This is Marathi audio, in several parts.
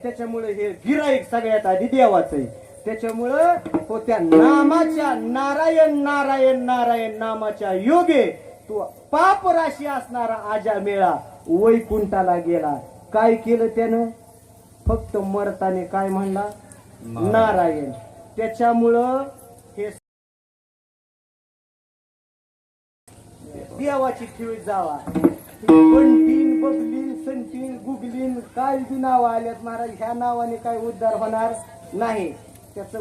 त्याच्यामुळे हे गिराईक सगळ्यात आधी देवाचं आहे. त्याच्यामुळं हो त्या नामाच्या नारायण नारायण नारायण नामाच्या योगे तो पाप राशी असणारा आजा मेळा वैकुंठाला गेला. काय केलं त्यानं? फक्त मरताने काय म्हणला? नारायण. त्याच्यामुळं हे देवाची ठेवी जावा. बंटीन बबलीन संचिन गुगलीन काय बी नाव आल्यात महाराज ह्या नावाने काय उद्धार होणार नाही. त्याच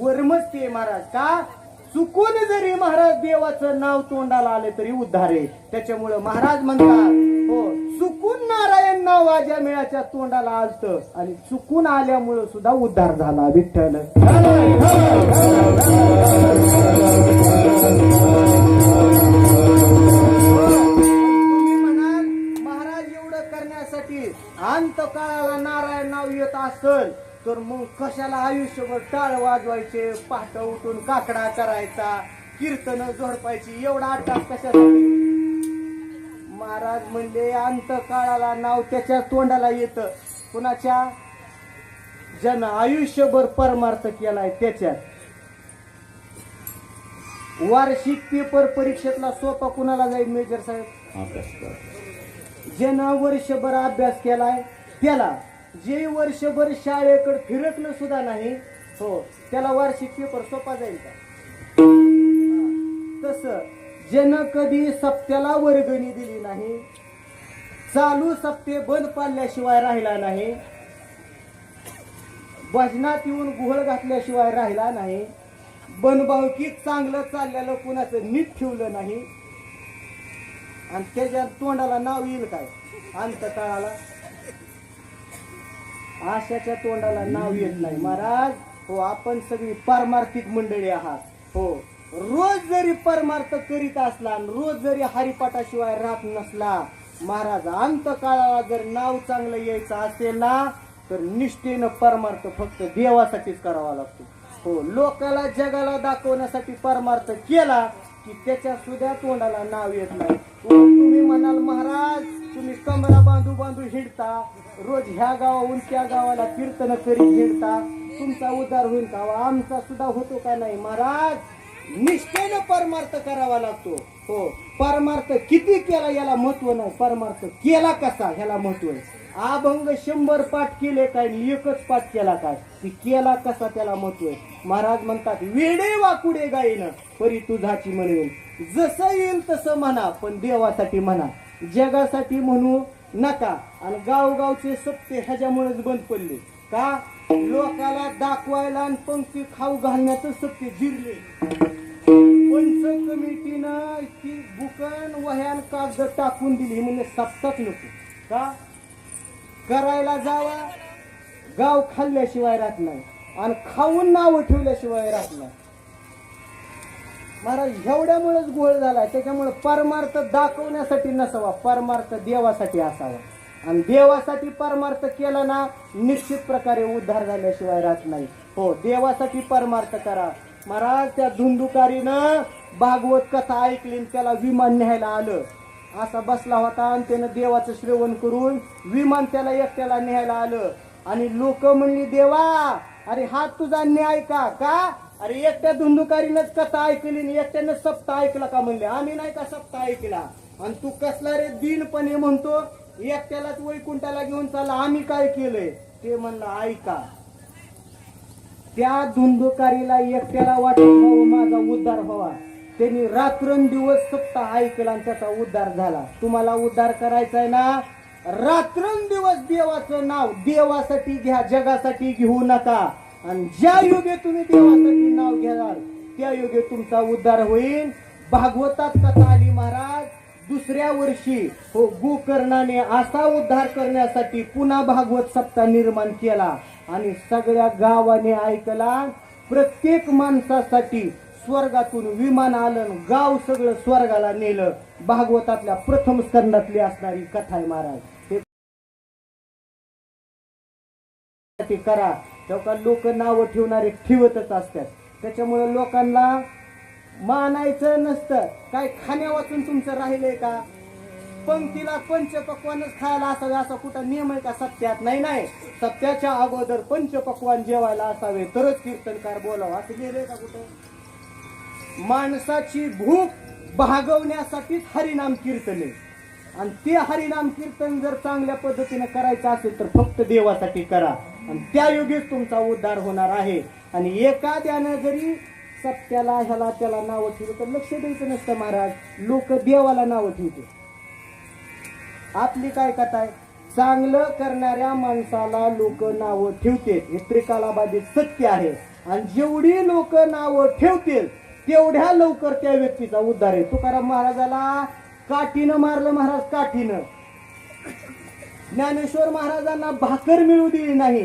वर्मच ते महाराज. का? चुकून जरी महाराज देवाचं नाव तोंडाला आले तरी उद्धार आहे. त्याच्यामुळं महाराज म्हणतात हो चुकून नारायण नाव आज्या मेळाच्या तोंडाला आलत आणि चुकून आल्यामुळं सुद्धा उद्धार झाला विठ्ठल. अंत काळाला नारायण नाव येत असल तर मग कशाला आयुष्यभर टाळ वाजवायचे पहाट उठून काकडा करायचा कीर्तन झोडपायची एवढा अट्टास कशासाठी? महाराज म्हणले अंत काळाला नाव त्याच्या तोंडाला येत. कुणाच्या? ज्यानं आयुष्यभर परमार्थ केलाय त्याच्यात. वार्षिक पेपर परीक्षेतला सोपा कुणाला जाईल मेजर साहेब? ज्यानं वर्षभर अभ्यास केलाय त्याला जे वर्षभर शाळेकडे फिरकलं सुद्धा नाही हो त्याला वार्षिक पेपर सोपा जाईल का? तस ज्यानं कधी सप्त्याला वर्गणी दिली नाही चालू सप्ते बंद पाडल्याशिवाय राहिला नाही भजनात येऊन गुहळ घातल्याशिवाय राहिला नाही बनभावकीत चांगलं चाललेलं कुणाचं नीट ठेवलं नाही आणि त्याच्या तोंडाला नाव येईल काय? अंत काळाला. आशाच्या तोंडाला नाव येत नाही. महाराज हो आपण सगळी पारमार्थिक मंडळी आहात. हो रोज जरी परमार्थ करीत असला आणि रोज जरी हरिपाठाशिवाय राहत नसला महाराज अंत काळाला जर नाव चांगलं यायचं असेल ना तर निष्ठेनं परमार्थ फक्त देवासाठीच करावा लागतो. हो लोकाला जगाला दाखवण्यासाठी परमार्थ केला की त्याच्या सुद्धा तोंडाला नाव येत नाही. तुम्ही म्हणाल महाराज तुम्ही कमरा बांधू बांधू हिडता. रोज ह्या गावाहून त्या गावाला कीर्तन करीत हिडता. तुमचा उद्धार होईल का? आमचा सुद्धा होतो का नाही? महाराज निष्ठेनं परमार्थ करावा लागतो. हो परमार्थ किती केला याला महत्त्व नाही. परमार्थ केला कसा? ह्याला महत्त्व आहे. अभंग शंभर पाठ केले काय एकच पाठ केला काय? केला कसा त्याला महत्त्व महाराज म्हणतात वेडे वाकुडे गाईन परी तुझाची म्हणेल. जसं येईल तसं म्हणा पण देवासाठी म्हणा. जगासाठी म्हणू नका. आणि गावगावचे सत्य ह्याच्यामुळेच बंद पडले. का? लोकाला दाखवायला आणि पंक्ती खाऊ घालण्याचं सत्य जिरले. पंच कमिटीनं ती बुकन वह्यान कागद टाकून दिली. म्हणजे सप्ताच नको. का? करायला जावा. गाव खाल्ल्याशिवाय राहत नाही. आणि खाऊन नाव ठेवल्याशिवाय राहत नाही. महाराज एवढ्यामुळेच गोळ झाला त्याच्यामुळे परमार्थ दाखवण्यासाठी नसावा. परमार्थ देवासाठी असावा. आणि देवासाठी परमार्थ केला ना निश्चित प्रकारे उद्धार झाल्याशिवाय राहत नाही. हो देवासाठी परमार्थ करा. महाराज त्या धुंदुकारीनं भागवत कथा ऐकली आणि त्याला विमान न्यायला आलं. असा बसला होता आणि त्यानं देवाचं श्रवण करून विमान त्याला एकट्याला न्यायला आलं. आणि लोक म्हणली देवा अरे हा तुझा न्याय का? का? अरे एकट्या धुंदुकारीनंच कथा ऐकली एकट्यानं सप्ताह ऐकला का? म्हणले आम्ही नाही का सप्ताह ऐकला? आणि तू कसला रे दिनपणे म्हणतो एकट्यालाच वैकुंठाला घेऊन चालला. आम्ही काय केलंय? ते म्हणलं ऐका त्या धुंदुकारीला एकट्याला वाटत माझा उद्धार व्हावा. त्यांनी रात्रंदिवस सप्ताह ऐकला आणि त्याचा उद्धार झाला. तुम्हाला उद्धार करायचा आहे ना? रात्रंदिवस देवाचं नाव देवासाठी घ्या जगासाठी घेऊ नका. आणि ज्या योगे तुम्ही देवासाठी नाव घ्याल त्या योगे तुमचा उद्धार होईल. भागवतात कथा आली महाराज दुसऱ्या वर्षी हो गोकर्णाने असा उद्धार करण्यासाठी पुन्हा भागवत सप्ताह निर्माण केला. आणि सगळ्या गावाने ऐकला प्रत्येक माणसासाठी स्वर्गातून विमान आलं गाव सगळं स्वर्गाला नेलं. भागवतातल्या प्रथम स्कंदातली असणारी कथा आहे महाराज. ते करा. तेव्हा लोक नावं ठेवणारे ठेवतच असतात. त्याच्यामुळे लोकांना मानायचं नसतं. काय खाण्या वाचून तुमचं राहिलंय का? पंक्तीला पंचपक्वानच खायला असावे असा कुठं नियम आहे का? सत्यात? नाही नाही. सत्याच्या अगोदर पंचपक्वान जेवायला असावे. तरच कीर्तनकार बोलावं. असं लिहिलंय का कुठं? माणसाची भूक भागवण्यासाठीच हरिनाम कीर्तन. आहे आणि ते हरिनाम कीर्तन जर चांगल्या पद्धतीने करायचं असेल तर फक्त देवासाठी करा. आणि त्या योगेच तुमचा उद्धार होणार आहे. आणि एखाद्यानं जरी सत्याला ह्याला त्याला नावं ठेवलं तर लक्ष द्यायचं नसतं महाराज. लोक देवाला नावं ठेवते आपली काय कथा आहे? चांगलं करणाऱ्या माणसाला लोक नावं ठेवते हे त्रिकालाबाधित सत्य आहे. आणि जेवढी लोक नावं ठेवतील तेवढ्या लवकर त्या व्यक्तीचा उद्धार आहे. तुकाराम महाराजाला काठीनं मारलं महाराज काठीनं. ज्ञानेश्वर महाराजांना भाकर मिळू दिली नाही.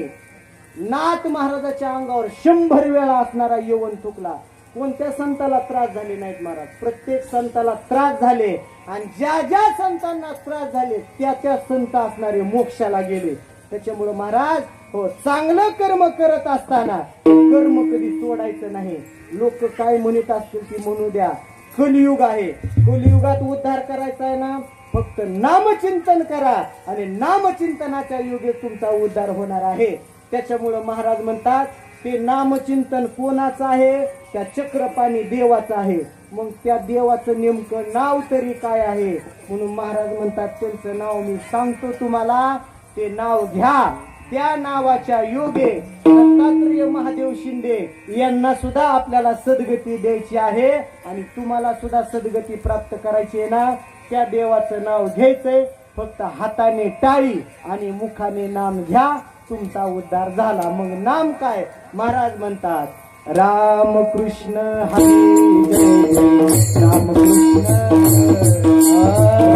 नाथ महाराजाच्या अंगावर शंभर वेळा असणारा यवन थुकला. कोणत्या संताला त्रास झाले नाहीत महाराज. प्रत्येक संताला त्रास झाले आणि ज्या ज्या संतांना त्रास झाले त्या त्या संत असणारे मोक्षाला गेले. त्याच्यामुळे महाराज हो चांगलं कर्म करत असताना कर्म कधी सोडायचं नाही. लोक काय म्हणत असतील ती म्हणू द्या. कलियुग आहे. कलियुगात उद्धार करायचा आहे ना फक्त नामचिंतन करा आणि नामचिंतनाच्या युगे तुमचा उद्धार होणार आहे. त्याच्यामुळं महाराज म्हणतात ते नामचिंतन कोणाचं आहे? त्या चक्रपाणी देवाचं आहे. मग त्या देवाचं नेमकं नाव तरी काय आहे? म्हणून महाराज म्हणतात त्यांचं नाव मी सांगतो तुम्हाला. ते नाव घ्या. त्या नावाच्या योगे दत्तात्रय महादेव शिंदे यांना सुद्धा आपल्याला सद्गती द्यायची आहे. आणि तुम्हाला सुद्धा सद्गती प्राप्त करायची आहे ना? त्या देवाचं नाव घ्यायचंय. फक्त हाताने टाळी आणि मुखाने नाम घ्या. तुमचा उद्धार झाला. मग नाम काय? महाराज म्हणतात राम कृष्ण हरी जय जय राम कृष्ण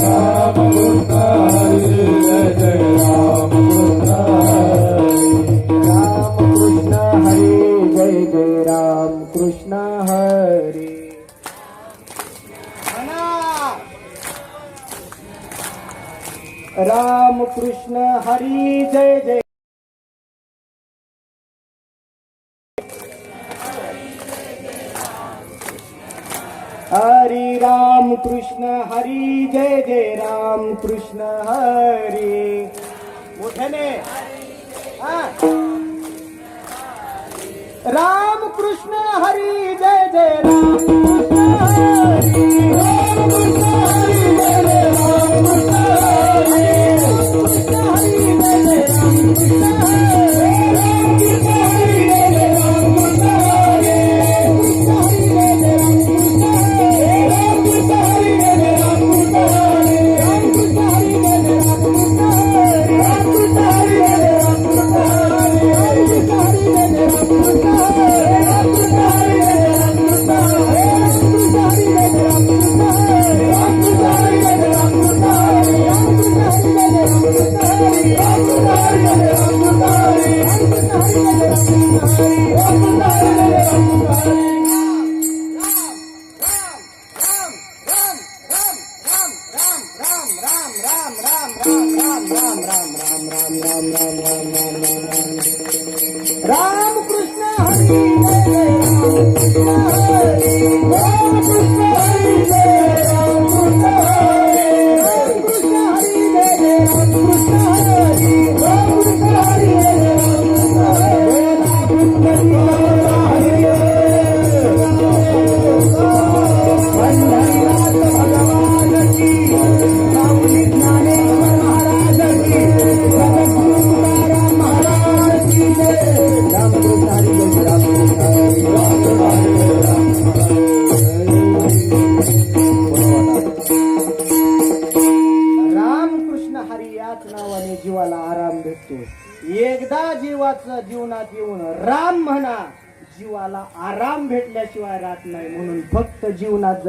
राम कृष्ण हरी जय जय राम कृष्ण हरी जय जय राम कृष्ण हरी म्हणा. राम कृष्ण हरी जय जय हरी राम कृष्ण हरी जय जय राम कृष्ण हरी। मोठ्याने. राम कृष्ण हरी जय जय राम कृष्ण हरी राम कृष्ण हरी।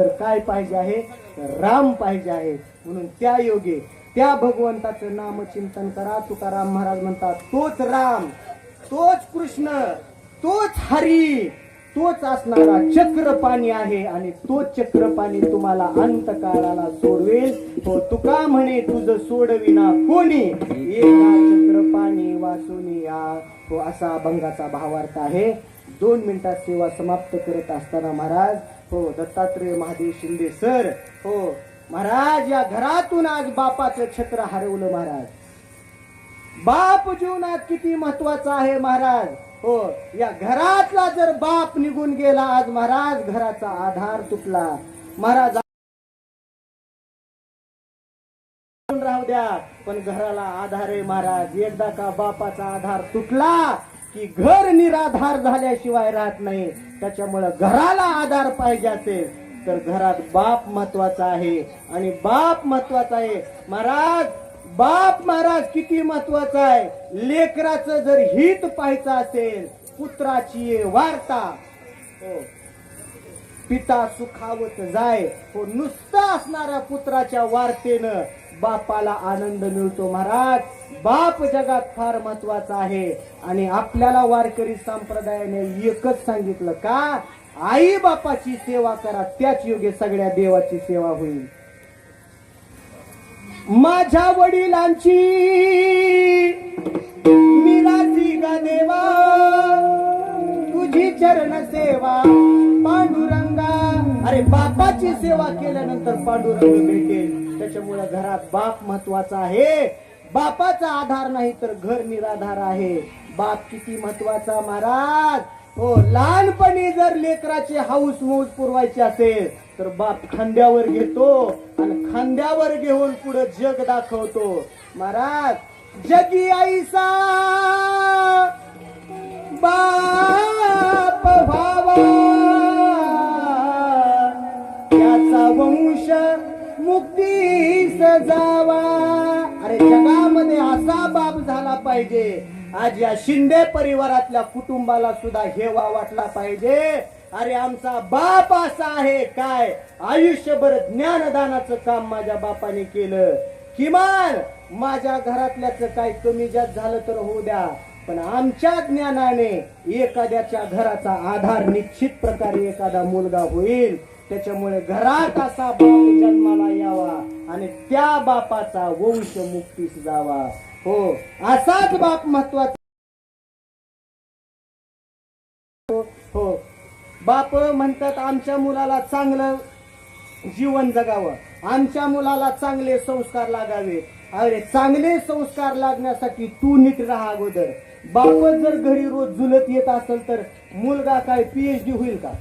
तर काय पाहिजे आहे तर राम पाहिजे आहे. म्हणून त्या योगे त्या भगवंताचं नामचिंतन करा. तुकाराम महाराज म्हणतात तोच राम तोच कृष्ण तोच हरी तोच असणारा चक्रपाणी आहे आणि तोच चक्रपाणी तुम्हाला अंतकाळाला सोडवेल. तो तुका म्हणे तुझ सोडविना कोणी? चक्रपाणी वाचून या. तो असा अभंगाचा भावार्थ आहे. दोन मिनिटात सेवा समाप्त करत असताना महाराज हो दत्तात्रय महादेव शिंदे सर. हो महाराज या घरातून आज बापाचं छत्र हरवलं महाराज. बाप जीवनात किती महत्त्वाचा आहे महाराज. हो या घरातला जर बाप निघून गेला आज महाराज घराचा आधार तुटला. महाराज राहू द्या पण घराला आधार आहे महाराज. एकदा का बापाचा आधार तुटला की घर निराधार झाल्याशिवाय राहत नाही. त्याच्यामुळं घराला आधार पाहिजे असेल तर घरात बाप महत्त्वाचा आहे. आणि बाप महत्त्वाचा आहे. महाराज बाप महाराज किती महत्त्वाचा आहे. लेकराचं जर हित पाहायचं असेल पुत्राची वार्ता. हो. पिता सुखावत जाय. हो नुसतं असणाऱ्या पुत्राच्या वार्तेनं बापाला आनंद मिळतो महाराज. बाप जगात फार महत्त्वाचा आहे. आणि आपल्याला वारकरी संप्रदायाने एकच सांगितलं का? आई बापाची सेवा करा त्याच योग्य सगळ्या देवाची सेवा होईल. माझ्या वडिलांची मिराजी गा देवा तुझी चरण सेवा पांडुरंगा. अरे बापाची सेवा केल्यानंतर पांडुरंग भेटेल त्याच्यामुळे घरात बाप महत्त्वाचा आहे. बापाचा आधार नाही तर घर निराधार आहे. बाप किती महत्त्वाचा महाराज. हो लहानपणी जर लेकराचे हाऊस मौज पुरवायचे असेल तर बाप खांद्यावर घेतो आणि खांद्यावर घेऊन पुढे जग दाखवतो. महाराज जगी आईसा बाप व्हावा. मुक्ती सजावा. अरे जगामध्ये असा बाप झाला पाहिजे. आज या शिंदे परिवारातल्या कुटुंबाला सुद्धा हेवा वाटला पाहिजे. अरे आमचा बाप असा आहे. काय? आयुष्यभर ज्ञानदानाचं काम माझ्या बापाने केलं. किमान माझ्या घरातल्याच काय कमी जास्त झालं तर होऊ द्या. पण आमच्या ज्ञानाने एखाद्याच्या घराचा आधार निश्चित प्रकारे एखादा मुलगा होईल. त्याच्यामुळे घरात असा बाप जन्माला यावा आणि त्या बापाचा वंश मुक्तीस जावा. हो असाच बाप महत्त्वाचा. हो बाप म्हणतात आमच्या मुलाला चांगलं जीवन जगावं. आमच्या मुलाला चांगले संस्कार लागावे. अरे चांगले संस्कार लागण्यासाठी तू नीट राहा अगोदर. बाप जर घरी रोज झुलत येत असेल तर मुलगा काय पीएचडी होईल का?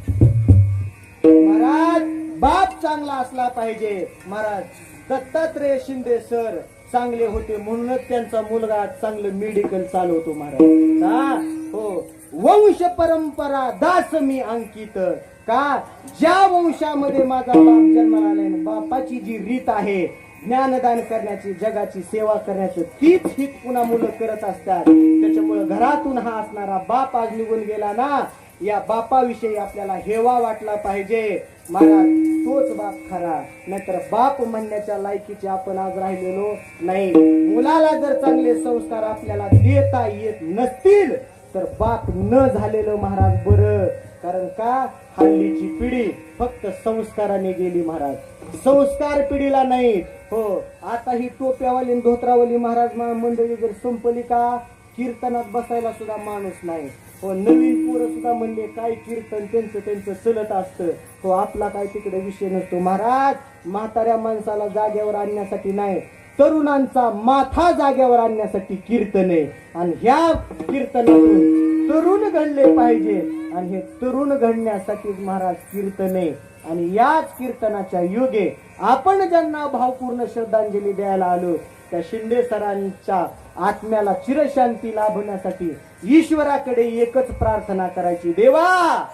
महाराज बाप चांगला असला पाहिजे. महाराज दत्तात्रय शिंदे सर चांगले होते म्हणूनच त्यांचा मुलगा चांगलं मेडिकल चालवतो महाराज. हा? हो. वंश परंपरा दास मी अंकित. का? ज्या वंशामध्ये माझा बाप जन्माला आलाय बापाची जी रीत आहे ज्ञानदान करण्याची जगाची सेवा करण्याची तीच हित पुन्हा मुलं करत असतात. त्याच्यामुळे घरातून हा असणारा बाप आज निघून गेला ना? या बापाविषयी आपल्याला हेवा वाटला पाहिजे. महाराज तोच बाप खरा. नाहीतर बाप म्हणण्याच्या लायकीचे आपण आज राहिलेलो नाही. मुलाला जर चांगले संस्कार आपल्याला देता येत नसतील तर बाप न झालेलं महाराज बरं. कारण का? हल्लीची पिढी फक्त संस्काराने गेली महाराज. संस्कार पिढीला नाही. हो आता ही टोप्यावाली धोत्रावाली महाराज मंडळी जर संपली का? कीर्तनात बसायला सुद्धा माणूस नाही. हो नवीन पोरं सुद्धा म्हणले काय कीर्तन त्यांचं त्यांचं चलत असतं. हो आपला काय तिकडे विषय नसतो. महाराज म्हाताऱ्या माणसाला जागेवर आणण्यासाठी नाही तरुणांचा माथा जाग्यावर आणण्यासाठी कीर्तन आहे. आणि ह्या कीर्तनातून तरुण घडले पाहिजे. आणि हे तरुण घडण्यासाठी महाराज कीर्तन आहे. आणि याच कीर्तनाच्या युगे आपण ज्यांना भावपूर्ण श्रद्धांजली द्यायला आलो त्या शिंदे सरांच्या आत्म्याला चिरशांती लाभण्यासाठी ईश्वराकडे एकच प्रार्थना करायची. देवा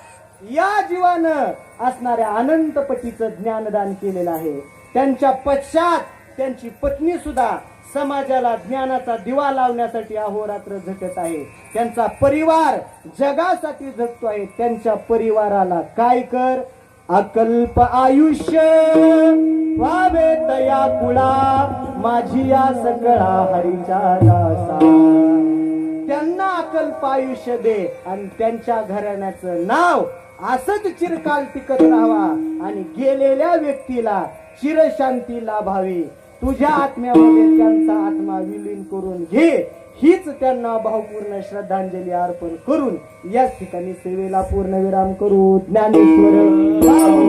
या जीवानं असणाऱ्या अनंतपटीचं ज्ञानदान केलेलं आहे. त्यांच्या पश्चात त्यांची पत्नी सुद्धा समाजाला ज्ञानाचा दिवा लावण्यासाठी अहोरात्र झटत आहे. त्यांचा परिवार जगासाठी झटतो आहे. त्यांच्या परिवाराला काय कर? अकल्प आयुष्य व्हावे तया कुळा. माझी या सकळा हरीच्या दासा. त्यांना अकल्प आयुष्य दे आणि त्यांच्या घराण्याचं नाव असंच चिरकाल टिकत राहावा. आणि गेलेल्या व्यक्तीला चिरशांती लाभावी. तुझ्या आत्म्यामध्ये त्यांचा आत्मा विलीन करून घे. हीच त्यांना भावपूर्ण श्रद्धांजली अर्पण करून याच ठिकाणी सेवेला पूर्ण विराम करू ज्ञानेश्वर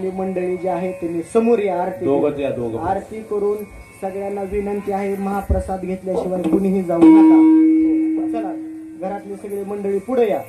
घरातली मंडळी जी आहे त्यांनी समोर या आरती दोघंच या, दोघं. आरती करून सगळ्यांना विनंती आहे महाप्रसाद घेतल्याशिवाय कुणीही जाऊ नका चला घरातली सगळी मंडळी पुढे या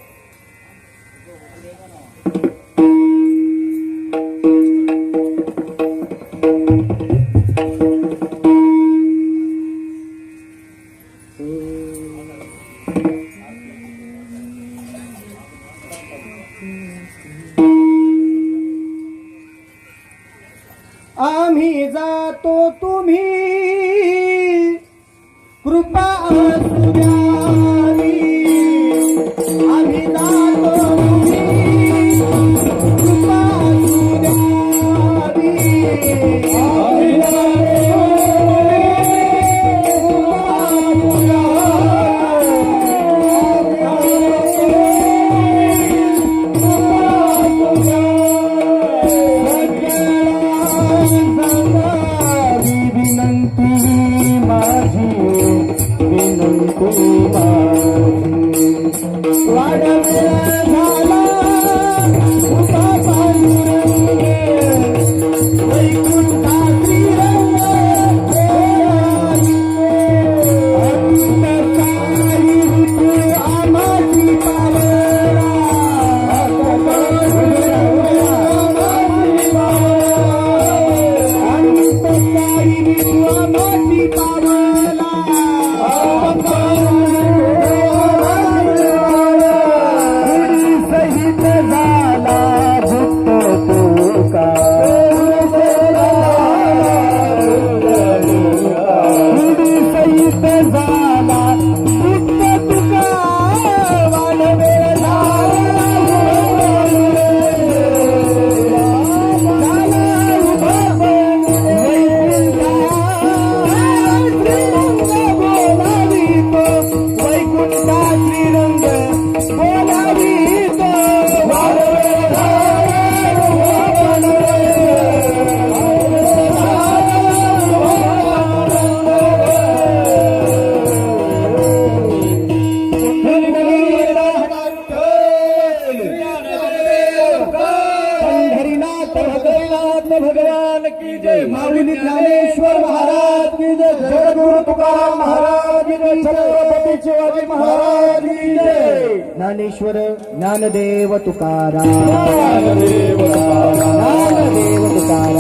भगवनाथ भगवान की जय. माऊली ज्ञानेश्वर महाराज की जय. जगद्गुरु तुकाराम महाराज की जय. छत्रपती शिवाजी महाराज की जय. ज्ञानेश्वर ज्ञानदेव तुकाराम. ज्ञानदेव तुकाराम. ज्ञानदेव तुकाराम.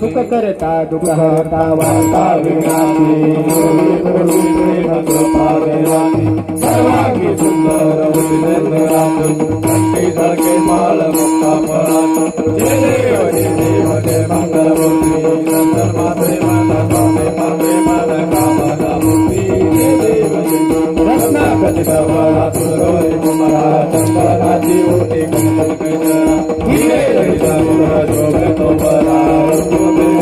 सुख करता दुःख हरता वाता विनाशी। सर्वांगी सुंदर धडके माल मुक्ता परात जय देव जय देव जय मंगलमूर्ती नंतर माते माता माते माते माता कामाला रत्नागती सर्वला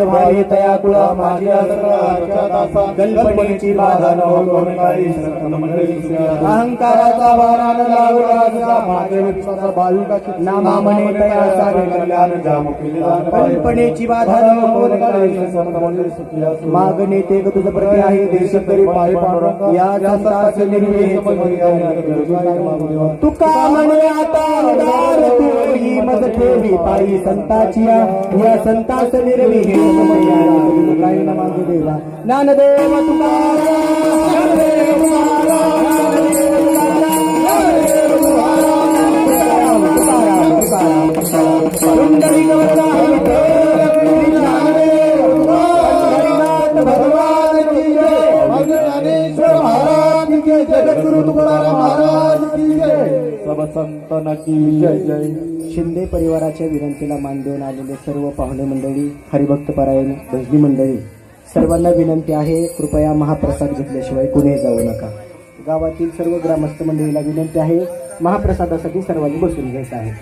भारी तया कुळा माझ्या कल्पनेची बाधा न होतो भारा न कल्पनेची बाधा मागणे ते तुझं प्रति आहे. देश तरी पाय पांडुरंग या तुका म्हणे आता उदार तू ही मज ठेवी पायी संताची या या संतास निर्विहे काही न भगवान की जय. ज्ञानेश्वर महाराज की जय जगद्गुरु तुकाराम महाराज की जय सब संतन की जय जय शिंदे परिवाराच्या विनंतीला मान देऊन आलेले सर्व पाहुणे मंडळी हरिभक्त परायण भजनी मंडळी सर्वांना विनंती आहे कृपया महाप्रसाद घेतल्याशिवाय कुणीही जाऊ नका गावातील सर्व ग्रामस्थ मंडळीला विनंती आहे महाप्रसादासाठी सर्वांनी बसून घ्यायचं आहे